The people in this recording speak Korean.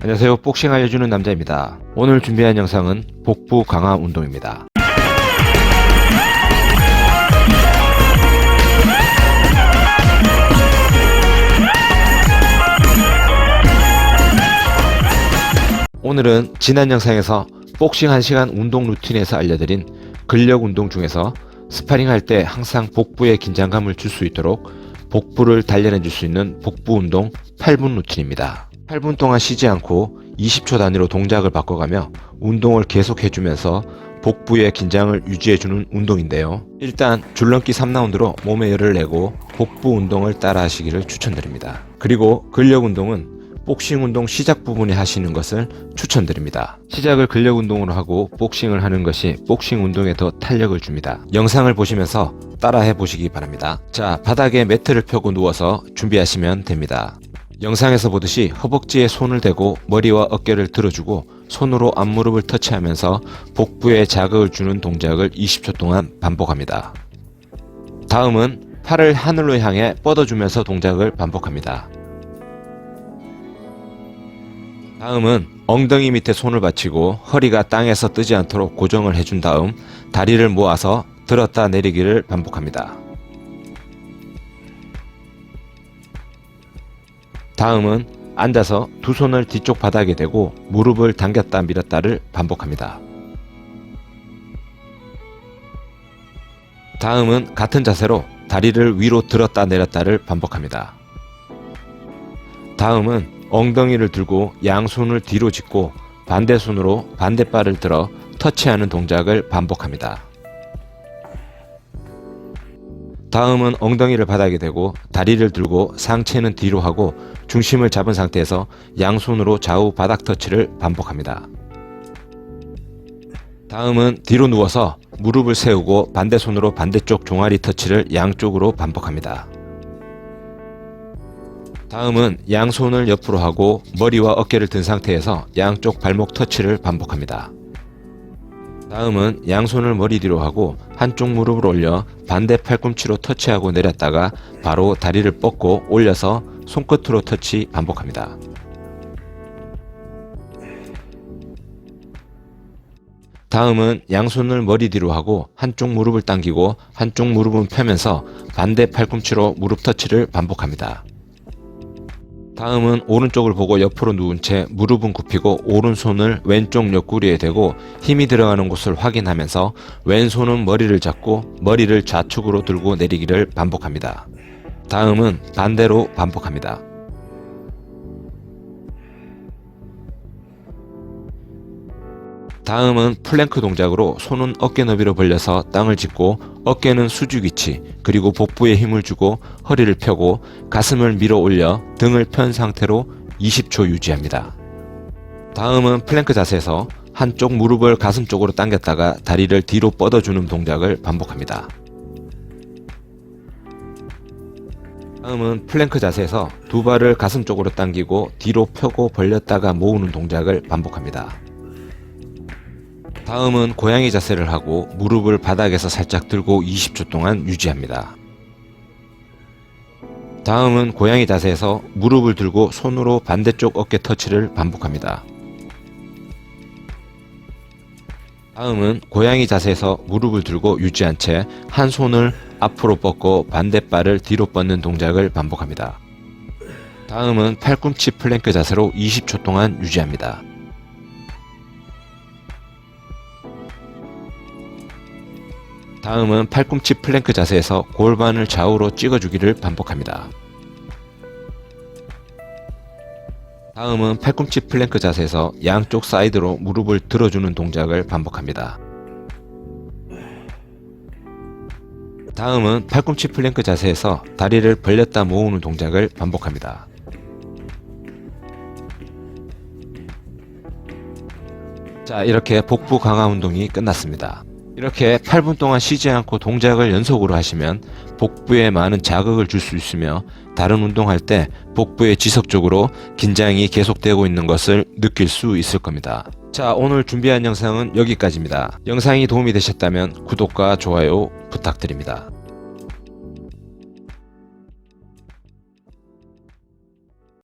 안녕하세요. 복싱 알려주는 남자입니다. 오늘 준비한 영상은 복부 강화 운동입니다. 오늘은 지난 영상에서 복싱 1시간 운동 루틴에서 알려드린 근력 운동 중에서 스파링 할 때 항상 복부에 긴장감을 줄 수 있도록 복부를 단련해 줄 수 있는 복부 운동 8분 루틴입니다. 8분 동안 쉬지 않고 20초 단위로 동작을 바꿔가며 운동을 계속 해주면서 복부의 긴장을 유지해주는 운동인데요. 일단 줄넘기 3라운드로 몸에 열을 내고 복부 운동을 따라 하시기를 추천드립니다. 그리고 근력 운동은 복싱 운동 시작 부분에 하시는 것을 추천드립니다. 시작을 근력 운동으로 하고 복싱을 하는 것이 복싱 운동에 더 탄력을 줍니다. 영상을 보시면서 따라해 보시기 바랍니다. 자, 바닥에 매트를 펴고 누워서 준비하시면 됩니다. 영상에서 보듯이 허벅지에 손을 대고 머리와 어깨를 들어주고 손으로 앞무릎을 터치하면서 복부에 자극을 주는 동작을 20초 동안 반복합니다. 다음은 팔을 하늘로 향해 뻗어주면서 동작을 반복합니다. 다음은 엉덩이 밑에 손을 받치고 허리가 땅에서 뜨지 않도록 고정을 해준 다음 다리를 모아서 들었다 내리기를 반복합니다. 다음은 앉아서 두 손을 뒤쪽 바닥에 대고 무릎을 당겼다 밀었다를 반복합니다. 다음은 같은 자세로 다리를 위로 들었다 내렸다를 반복합니다. 다음은 엉덩이를 들고 양손을 뒤로 짚고 반대 손으로 반대발을 들어 터치하는 동작을 반복합니다. 다음은 엉덩이를 바닥에 대고 다리를 들고 상체는 뒤로 하고 중심을 잡은 상태에서 양손으로 좌우 바닥 터치를 반복합니다. 다음은 뒤로 누워서 무릎을 세우고 반대 손으로 반대쪽 종아리 터치를 양쪽으로 반복합니다. 다음은 양손을 옆으로 하고 머리와 어깨를 든 상태에서 양쪽 발목 터치를 반복합니다. 다음은 양손을 머리 뒤로 하고 한쪽 무릎을 올려 반대 팔꿈치로 터치하고 내렸다가 바로 다리를 뻗고 올려서 손끝으로 터치 반복합니다. 다음은 양손을 머리 뒤로 하고 한쪽 무릎을 당기고 한쪽 무릎은 펴면서 반대 팔꿈치로 무릎 터치를 반복합니다. 다음은 오른쪽을 보고 옆으로 누운 채 무릎은 굽히고 오른손을 왼쪽 옆구리에 대고 힘이 들어가는 곳을 확인하면서 왼손은 머리를 잡고 머리를 좌측으로 들고 내리기를 반복합니다. 다음은 반대로 반복합니다. 다음은 플랭크 동작으로 손은 어깨 너비로 벌려서 땅을 짚고 어깨는 수직 위치 그리고 복부에 힘을 주고 허리를 펴고 가슴을 밀어 올려 등을 편 상태로 20초 유지합니다. 다음은 플랭크 자세에서 한쪽 무릎을 가슴 쪽으로 당겼다가 다리를 뒤로 뻗어주는 동작을 반복합니다. 다음은 플랭크 자세에서 두 발을 가슴 쪽으로 당기고 뒤로 펴고 벌렸다가 모으는 동작을 반복합니다. 다음은 고양이 자세를 하고 무릎을 바닥에서 살짝 들고 20초 동안 유지합니다. 다음은 고양이 자세에서 무릎을 들고 손으로 반대쪽 어깨 터치를 반복합니다. 다음은 고양이 자세에서 무릎을 들고 유지한 채 한 손을 앞으로 뻗고 반대발을 뒤로 뻗는 동작을 반복합니다. 다음은 팔꿈치 플랭크 자세로 20초 동안 유지합니다. 다음은 팔꿈치 플랭크 자세에서 골반을 좌우로 찍어주기를 반복합니다. 다음은 팔꿈치 플랭크 자세에서 양쪽 사이드로 무릎을 들어주는 동작을 반복합니다. 다음은 팔꿈치 플랭크 자세에서 다리를 벌렸다 모으는 동작을 반복합니다. 자, 이렇게 복부 강화 운동이 끝났습니다. 이렇게 8분 동안 쉬지 않고 동작을 연속으로 하시면 복부에 많은 자극을 줄 수 있으며 다른 운동할 때 복부에 지속적으로 긴장이 계속되고 있는 것을 느낄 수 있을 겁니다. 자, 오늘 준비한 영상은 여기까지입니다. 영상이 도움이 되셨다면 구독과 좋아요 부탁드립니다.